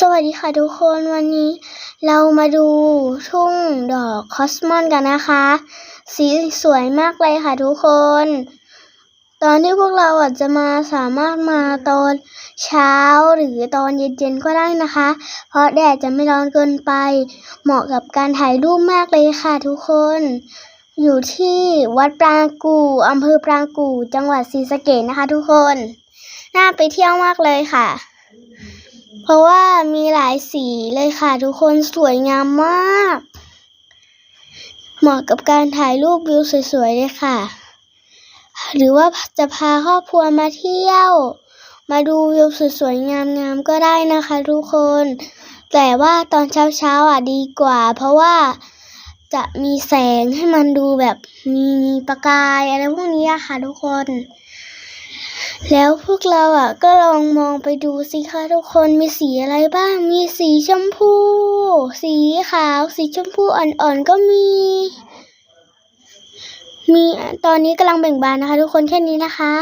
สวัสดีค่ะทุกคนวันนี้ เรามาดูทุ่งดอกคอสมอนกันนะคะ สีสวยมากเลยค่ะทุกคน ตอนที่พวกเราอาจจะมาสามารถมาตอนเช้าหรือตอนเย็นๆก็ได้นะคะ เพราะแดดจะไม่ร้อนเกินไป เหมาะกับการถ่ายรูปมากเลยค่ะทุกคน อยู่ที่วัดปรางกูอำเภอปรางกู จังหวัดศรีสะเกษนะคะ ทุกคน น่าไปเที่ยวมากเลยค่ะ เพราะว่ามีหลายสีเลยค่ะทุกคนสวยงามมาก เหมาะกับการถ่ายรูปวิวสวยๆเลยค่ะ หรือว่าจะพาครอบครัวมาเที่ยว มาดูวิวสวยๆงามๆก็ได้นะคะทุกคน แต่ว่าตอนเช้าๆอะดีกว่า เพราะว่าจะมีแสงให้มันดูแบบมีประกายอะไรพวกนี้อะค่ะทุกคน แล้วพวกเราอะก็ลองมองไปดูสิคะทุกคนมีสีอะไรบ้าง มีสีชมพู สีขาว สีชมพูอ่อนๆก็มี มีตอนนี้กำลังเบ่งบานนะคะ ทุกคนแค่นี้นะคะ